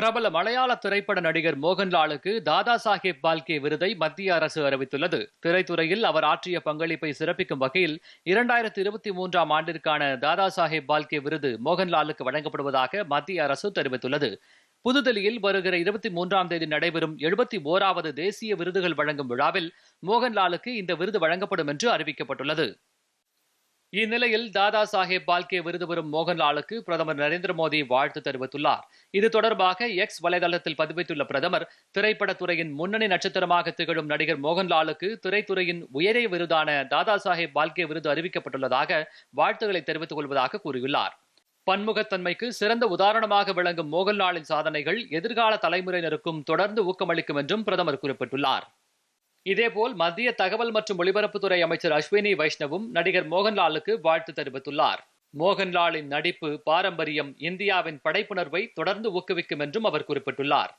பிரபல மலையாள திரைப்பட நடிகர் மோகன்லாலுக்கு தாதா சாஹேப் பால்கே விருதை மத்திய அரசு அறிவித்துள்ளது. திரைத்துறையில் அவர் ஆற்றிய பங்களிப்பை சிறப்பிக்கும் வகையில் இரண்டாயிரத்தி இருபத்தி மூன்றாம் ஆண்டிற்கான தாதா சாஹேப் பால்கே விருது மோகன்லாலுக்கு வழங்கப்படுவதாக மத்திய அரசு தெரிவித்துள்ளது. புதுதில்லியில் வருகிற இருபத்தி மூன்றாம் தேதி நடைபெறும் எழுபத்தி ஓராவது தேசிய விருதுகள் வழங்கும் விழாவில் மோகன்லாலுக்கு இந்த விருது வழங்கப்படும் என்று அறிவிக்கப்பட்டுள்ளது. இந்நிலையில் தாதா சாஹேப் பால்கே விருது பெறும் மோகன்லாலுக்கு பிரதமர் நரேந்திர மோடி வாழ்த்து தெரிவித்துள்ளார். இது தொடர்பாக எக்ஸ் வலைதளத்தில் பதிவிட்டுள்ள பிரதமர் திரைப்படத்துறையின் முன்னணி நட்சத்திரமாக திகழும் நடிகர் மோகன்லாலுக்கு திரைத்துறையின் உயரிய விருதான தாதா சாஹேப் பால்கே விருது அறிவிக்கப்பட்டுள்ளதாக வாழ்த்துக்களை தெரிவித்துக் கொள்வதாக கூறியுள்ளார். பன்முகத்தன்மைக்கு சிறந்த உதாரணமாக விளங்கும் மோகன்லாலின் சாதனைகள் எதிர்கால தலைமுறையினருக்கும் தொடர்ந்து ஊக்கமளிக்கும் என்றும் பிரதமர் குறிப்பிட்டுள்ளார். இதேபோல் மத்திய தகவல் மற்றும் ஒலிபரப்புத்துறை அமைச்சர் அஸ்வினி வைஷ்ணவும் நடிகர் மோகன்லாலுக்கு வாழ்த்து தெரிவித்துள்ளார். மோகன்லாலின் நடிப்பு பாரம்பரியம் இந்தியாவின் படைப்புணர்வை தொடர்ந்து ஊக்குவிக்கும் என்றும் அவர் குறிப்பிட்டுள்ளார்.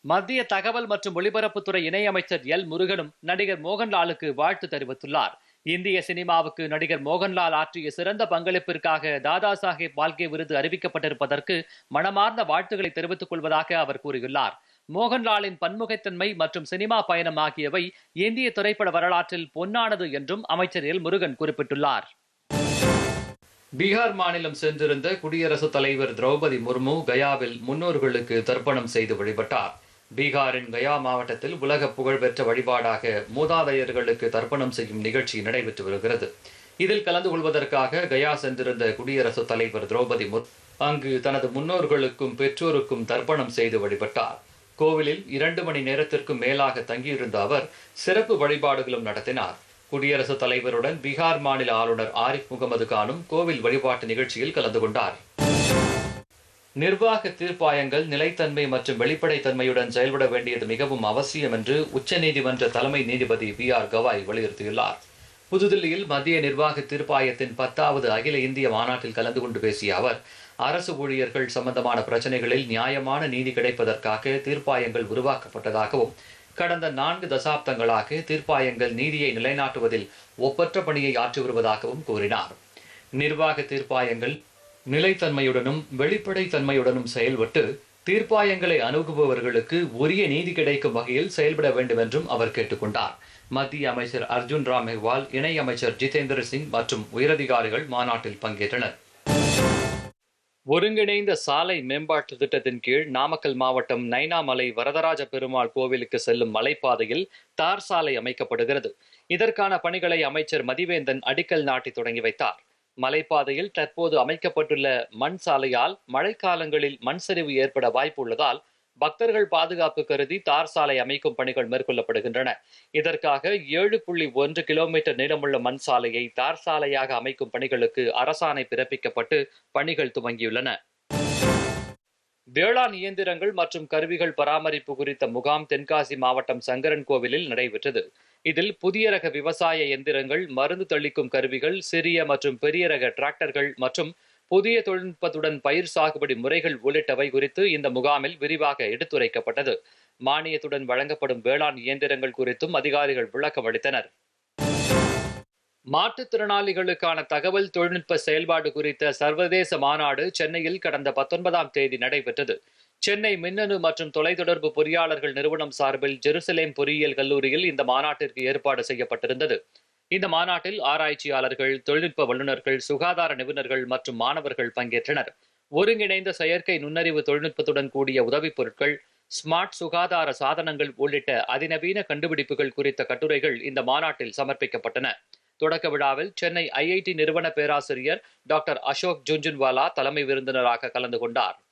மத்திய தகவல் மற்றும் ஒலிபரப்புத்துறை இணையமைச்சர் எல் முருகனும் நடிகர் மோகன்லாலுக்கு வாழ்த்து தெரிவித்துள்ளார். இந்திய சினிமாவுக்கு நடிகர் மோகன்லால் ஆற்றிய சிறந்த பங்களிப்பிற்காக தாதா சாஹேப் பால்கே விருது அறிவிக்கப்பட்டிருப்பதற்கு மனமார்ந்த வாழ்த்துக்களை தெரிவித்துக் கொள்வதாக அவர் கூறியுள்ளார். மோகன்லாலின் பன்முகத்தன்மை மற்றும் சினிமா பயணம் ஆகியவை இந்திய திரைப்பட வரலாற்றில் பொன்னானது என்றும் அமைச்சர் எல் முருகன் குறிப்பிட்டுள்ளார். பீகார் மாநிலம் சென்றிருந்த குடியரசுத் தலைவர் திரௌபதி முர்மு கயாவில் முன்னோர்களுக்கு தர்ப்பணம் செய்து வழிபட்டார். பீகாரின் கயா மாவட்டத்தில் உலக புகழ்பெற்ற வழிபாடாக மூதாதையர்களுக்கு தர்ப்பணம் செய்யும் நிகழ்ச்சி நடைபெற்று வருகிறது. இதில் கலந்து கொள்வதற்காக கயா சென்றிருந்த குடியரசுத் தலைவர் திரௌபதி முர்மு அங்கு தனது முன்னோர்களுக்கும் பெற்றோருக்கும் தர்ப்பணம் செய்து வழிபட்டார். கோவிலில் இரண்டு மணி நேரத்திற்கு மேலாக தங்கியிருந்த அவர் சிறப்பு வழிபாடுகளும் நடத்தினார். குடியரசுத் தலைவருடன் பீகார் மாநில ஆளுநர் ஆரிஃப் முகமது கானும் கோவில் வழிபாட்டு நிகழ்ச்சியில் கலந்து கொண்டார். நிர்வாக தீர்ப்பாயங்கள் நிலைத்தன்மை மற்றும் வெளிப்படைத்தன்மையுடன் செயல்பட வேண்டியது மிகவும் அவசியம் என்று உச்சநீதிமன்ற தலைமை நீதிபதி பி ஆர் கவாய் வலியுறுத்தியுள்ளார். புதுதில்லியில் மத்திய நிர்வாக தீர்ப்பாயத்தின் பத்தாவது அகில இந்திய மாநாட்டில் கலந்து கொண்டு பேசிய அவர் அரசு ஊழியர்கள் சம்பந்தமான பிரச்சனைகளில் நியாயமான நீதி கிடைப்பதற்காக தீர்ப்பாயங்கள் உருவாக்கப்பட்டதாகவும் கடந்த நான்கு தசாப்தங்களாக தீர்ப்பாயங்கள் நீதியை நிலைநாட்டுவதில் ஒப்பற்ற பணியை ஆற்றி வருவதாகவும் கூறினார். நிர்வாக தீர்ப்பாயங்கள் நிலைத்தன்மையுடனும் வெளிப்படைத்தன்மையுடனும் செயல்பட்டு தீர்ப்பாயங்களை அணுகுபவர்களுக்கு உரிய நீதி கிடைக்கும் வகையில் செயல்பட வேண்டும் என்றும் அவர் கேட்டுக்கொண்டார். மத்திய அமைச்சர் அர்ஜுன் ராம் மெஹ்வால் இணை அமைச்சர் ஜிதேந்திர சிங் மற்றும் உயரதிகாரிகள் மாநாட்டில் பங்கேற்றனர். ஒருங்கிணைந்த சாலை மேம்பாட்டு திட்டத்தின் கீழ் நாமக்கல் மாவட்டம் நைனாமலை வரதராஜ பெருமாள் கோவிலுக்கு செல்லும் மலைப்பாதையில் தார் சாலை அமைக்கப்படுகிறது. இதற்கான பணிகளை அமைச்சர் மதிவேந்தன் அடிக்கல் நாட்டி தொடங்கி வைத்தார். மலைப்பாதையில் தற்போது அமைக்கப்பட்டுள்ள மண் சாலையால் மழைக்காலங்களில் மண் சரிவு ஏற்பட வாய்ப்பு உள்ளதால் பக்தர்கள் பாதுகாப்பு கருதி தார் சாலை அமைக்கும் பணிகள் மேற்கொள்ளப்படுகின்றன. இதற்காக ஏழு புள்ளி ஒன்று கிலோமீட்டர் நீளமுள்ள மண் சாலையை தார் சாலையாக அமைக்கும் பணிகளுக்கு அரசாணை பிறப்பிக்கப்பட்டு பணிகள் துவங்கியுள்ளன. வேளாண் இயந்திரங்கள் மற்றும் கருவிகள் பராமரிப்பு குறித்த முகாம் தென்காசி மாவட்டம் சங்கரன் கோவிலில் நடைபெற்றது. இதில் புதிய ரக விவசாய எந்திரங்கள் மருந்து தெளிக்கும் கருவிகள் சிறிய மற்றும் பெரிய ரக டிராக்டர்கள் மற்றும் புதிய தொழில்நுட்பத்துடன் பயிர் சாகுபடி முறைகள் உள்ளிட்டவை குறித்து இந்த முகாமில் விரிவாக எடுத்துரைக்கப்பட்டது. மானியத்துடன் வழங்கப்படும் வேளாண் இயந்திரங்கள் குறித்தும் அதிகாரிகள் விளக்கம் அளித்தனர். மாற்றுத்திறனாளிகளுக்கான தகவல் தொழில்நுட்ப செயல்பாடு குறித்த சர்வதேச மாநாடு சென்னையில் கடந்த பத்தொன்பதாம் தேதி நடைபெற்றது. சென்னை மின்னணு மற்றும் தொலைத்தொடர்பு பொறியாளர்கள் நிறுவனம் சார்பில் ஜெருசலேம் பொறியியல் கல்லூரியில் இந்த மாநாட்டிற்கு ஏற்பாடு செய்யப்பட்டிருந்தது. இந்த மாநாட்டில் ஆராய்ச்சியாளர்கள் தொழில்நுட்ப வல்லுநர்கள் சுகாதார நிபுணர்கள் மற்றும் மாணவர்கள் பங்கேற்றனர். ஒருங்கிணைந்த செயற்கை நுண்ணறிவு தொழில்நுட்பத்துடன் கூடிய உதவிப் பொருட்கள் ஸ்மார்ட் சுகாதார சாதனங்கள் உள்ளிட்ட அதிநவீன கண்டுபிடிப்புகள் குறித்த கட்டுரைகள் இந்த மாநாட்டில் சமர்ப்பிக்கப்பட்டன. தொடக்க விழாவில் சென்னை ஐஐடி நிறுவன பேராசிரியர் டாக்டர் அசோக் ஜுன்ஜுன்வாலா தலைமை விருந்தினராக கலந்து கொண்டார்.